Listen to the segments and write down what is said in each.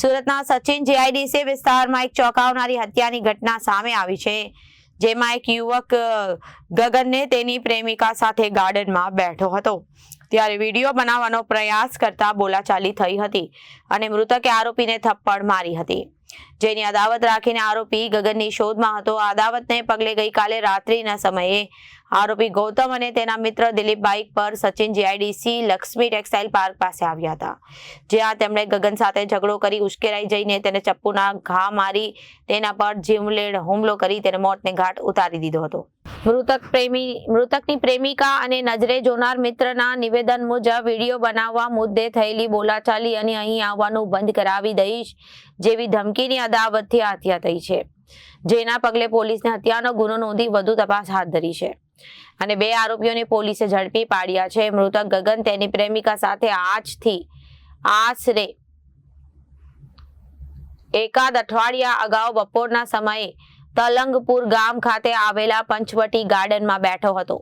સુરતના સચિન જીઆઈડીસી વિસ્તારમાં એક ચોંકાવનારી હત્યાની ઘટના સામે આવી છે, જેમાં એક યુવક ગગનને તેની પ્રેમિકા સાથે ગાર્ડનમાં બેઠો હતો. ત્યારે વીડિયો બનાવવાનો પ્રયાસ કરતા બોલાચાલી થઈ હતી અને મૃતકે આરોપીને થપ્પડ મારી હતી. જેની અદાવત રાખીને આરોપી ગગનની શોધમાં હતો. આ અદાવતને પગલે ગઈકાલે રાત્રિના સમયે આરોપી ગૌતમ અને તેના મિત્ર દિલીપ બાઇક પર Sachin GIDC Lakshmi textile park પાસે આવ્યા હતા. જ્યાં તેમણે ગગન સાથે ઝઘડો કરી ઉશ્કેરાઈ જઈને તેને ચપ્પુના ઘા મારી તેના પર જીવલેણ હુમલો કરી તેને મોતને ઘાટ ઉતારી દીધો હતો. મૃતક પ્રેમી, મૃતકની પ્રેમિકા અને નજરે જોનાર મિત્રના નિવેદન મુજબ વીડિયો બનાવવા મુદ્દે થયેલી બોલાચાલી અને અહીં આવવાનું બંધ કરાવી દઈશ જેવી ધમકીની અદાવતથી હત્યા થઈ છે. જેના પગલે પોલીસને હત્યાનો ગુનો નોંધી વધુ તપાસ હાથ ધરી છે. અને બે આરોપીઓને પોલીસે ઝડપી પાડ્યા છે. મૃતક ગગન તેની પ્રેમિકા સાથે આજથી આશરે એકાદ અઠવાડિયા અગાઉ બપોરના સમયે તલંગપુર ગામ ખાતે આવેલા પંચવટી ગાર્ડનમાં બેઠો હતો.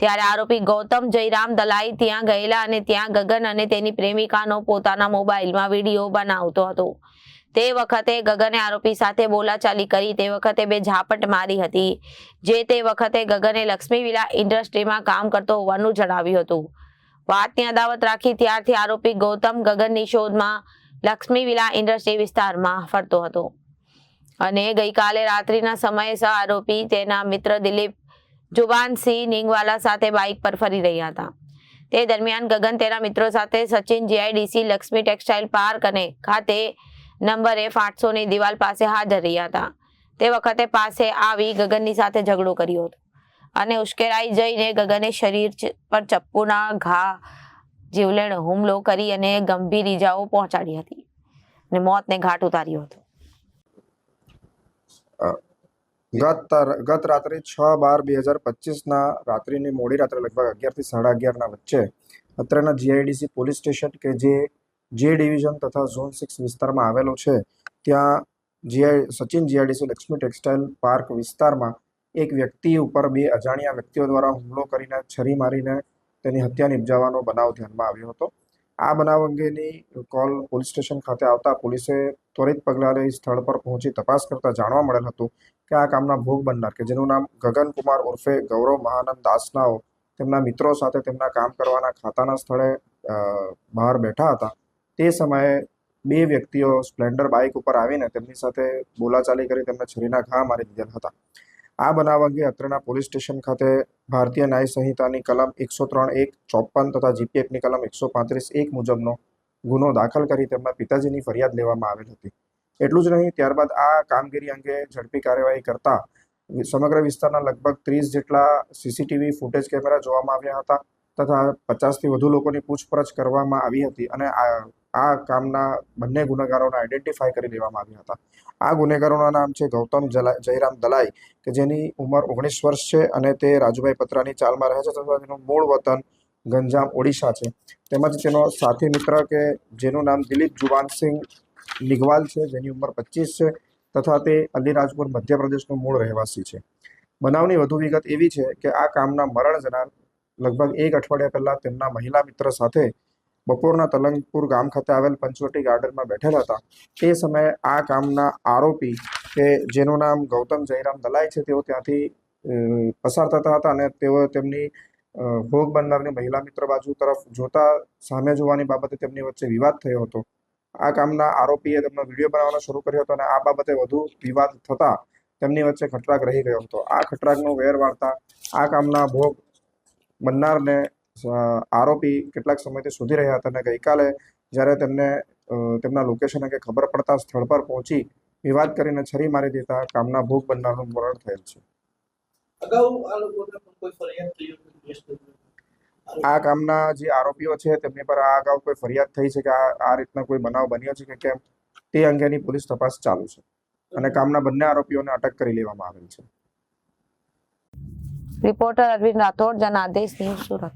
ત્યારે આરોપી ગૌતમ જયરામ દલાઈ ત્યાં ગયેલા અને ત્યાં ગગન અને તેની પ્રેમિકાનો પોતાના મોબાઈલમાં વીડિયો બનાવતો હતો. તે વખતે ગગને આરોપી સાથે બોલાચાલી કરી, તે વખતે બે ઝાપટ મારી હતી, જે તે વખતે ગગને લક્ષ્મી વિલા ઇન્ડસ્ટ્રીમાં કામ કરતો હોવાનું જણાવ્યું હતું. વાતની અદાવત રાખી ત્યારથી આરોપી ગૌતમ ગગનની શોધમાં લક્ષ્મી વિલા ઇન્ડસ્ટ્રી વિસ્તારમાં ફરતો હતો. અને ગઈકાલે રાત્રિના સમયે સહ આરોપી તેના મિત્ર દિલીપ જુબાનસિંહ નિંગવાલા સાથે બાઇક પર ફરી રહ્યા હતા. તે દરમિયાન ગગન તેના મિત્રો સાથે Sachin GIDC Lakshmi textile park અને ખાતે નંબર એફ આઠસોની દિવાલ પાસે હાજર રહ્યા હતા. તે વખતે પાસે આવી ગગનની સાથે ઝઘડો કર્યો હતો અને ઉશ્કેરાઈ જઈને ગગને શરીર પર ચપ્પુના ઘા, જીવલેણ હુમલો કરી અને ગંભીર ઈજાઓ પહોંચાડી હતી અને મોતને ઘાટ ઉતાર્યો હતો. ગત ગત રાત્રે છ બાર બે હજાર પચીસના રાત્રિની મોડી રાત્રે લગભગ અગિયારથી સાડા અગિયારના વચ્ચે અત્રેના જીઆઈડીસી પોલીસ સ્ટેશન કે જે જે ડિવિઝન તથા ઝોન સિક્સ વિસ્તારમાં આવેલો છે, ત્યાં GI Sachin GIDC Lakshmi textile park વિસ્તારમાં એક વ્યક્તિ ઉપર બે અજાણ્યા વ્યક્તિઓ દ્વારા હુમલો કરીને છરી મારીને તેની હત્યા નિપજાવવાનો બનાવ ધ્યાનમાં આવ્યો હતો. આ બનાવ અંગેની કોલ પોલીસ સ્ટેશન ખાતે આવતા પોલીસે ત્વરિત પગલાં લઈ સ્થળ પર પહોંચી તપાસ કરતા જાણવા મળેલ હતું કે આ કામના ભોગ બનનાર કે જેનું નામ ગગનકુમાર ઉર્ફે ગૌરવ મહાનંદ દાસનાઓ તેમના મિત્રો સાથે તેમના કામ કરવાના ખાતાના સ્થળે બહાર બેઠા હતા. તે સમયે બે વ્યક્તિઓ સ્પ્લેન્ડર બાઇક ઉપર આવીને તેમની સાથે બોલાચાલી કરી તેમને છરીના ઘા મારી દીધેલ હતા. આ બનાવ અંગે અત્રના પોલીસ સ્ટેશન ખાતે ભારતીય ન્યાય સંહિતાની કલમ એકસો ત્રણ એક ચોપન તથા જીપીએફની કલમ એકસો પાંત્રીસ એક મુજબનો ગુનો દાખલ કરી તેમના પિતાજીની ફરિયાદ લેવામાં આવેલ હતી. એટલું જ નહીં, ત્યારબાદ આ કામગીરી અંગે ઝડપી કાર્યવાહી કરતા સમગ્ર વિસ્તારના લગભગ ત્રીસ જેટલા સીસીટીવી ફૂટેજ કેમેરા જોવામાં આવ્યા હતા તથા પચાસથી વધુ લોકોની પૂછપરછ કરવામાં આવી હતી અને આ આ કામના બંને ગુનેગારોને આઈડેન્ટિફાય કરી લેવામાં આવ્યા હતા. આ ગુનેગારોના નામ છે ગૌતમ જયરામ દલાઈ, કે જેની ઉંમર ઓગણીસ વર્ષ છે અને તે રાજુભાઈ પત્રાની ચાલમાં રહે છે. તથા તેનું મૂળ વતન ગંજામ, ઓડિશા છે. તેમજ તેનો સાથી મિત્ર કે જેનું નામ દિલીપ જુવાનસિંહ નિગવાલ છે, જેની ઉંમર પચીસ છે, તથા તે અલીરાજપુર, મધ્યપ્રદેશનો મૂળ રહેવાસી છે. બનાવની વધુ વિગત એવી છે કે આ કામના મરણ જનાર લગભગ એક અઠવાડિયા પહેલાં તેમના મહિલા મિત્ર સાથે બપોરના તલંગપુર ગામ ખાતે આવેલ પંચવટી ગાર્ડનમાં બેઠેલા હતા. તે સમયે આ કામના આરોપી કે જેનું નામ ગૌતમ જયરામ દલાઈ છે, તેઓ ત્યાંથી પસાર થતા હતા અને તેઓ તેમની ભોગ બનનારની મહિલા મિત્ર બાજુ તરફ જોતા સામે જોવાની બાબતે તેમની વચ્ચે વિવાદ થયો હતો. આ કામના આરોપીએ તેમનો વીડિયો બનાવવાનો શરૂ કર્યો હતો અને આ બાબતે વધુ વિવાદ થતા તેમની વચ્ચે ખટરાગ રહી ગયો હતો. આ ખટરાગનો વેર વાળતા આ કામના ભોગ બનનારને આરોપી કેટલાક સમયથી શોધી રહ્યા હતા અને ગઈકાલે જ્યારે તેમને તેમના લોકેશન અંગે ખબર પડતા સ્થળ પર પહોંચી વિવાદ કરીને છરી મારી દેતા કામના ભોગ બનનારનું મરણ થયેલ છે. આ કામના જે આરોપીઓ છે તેમની પર આ અગાઉ કોઈ ફરિયાદ થઈ છે કે આ આ રીતના કોઈ બનાવ બન્યો છે કે કેમ તે અંગેની પોલીસ તપાસ ચાલુ છે અને કામના બંને આરોપીઓને અટક કરી લેવામાં આવેલ છે. Reporter Arvind Rathod Janadesh news Surat.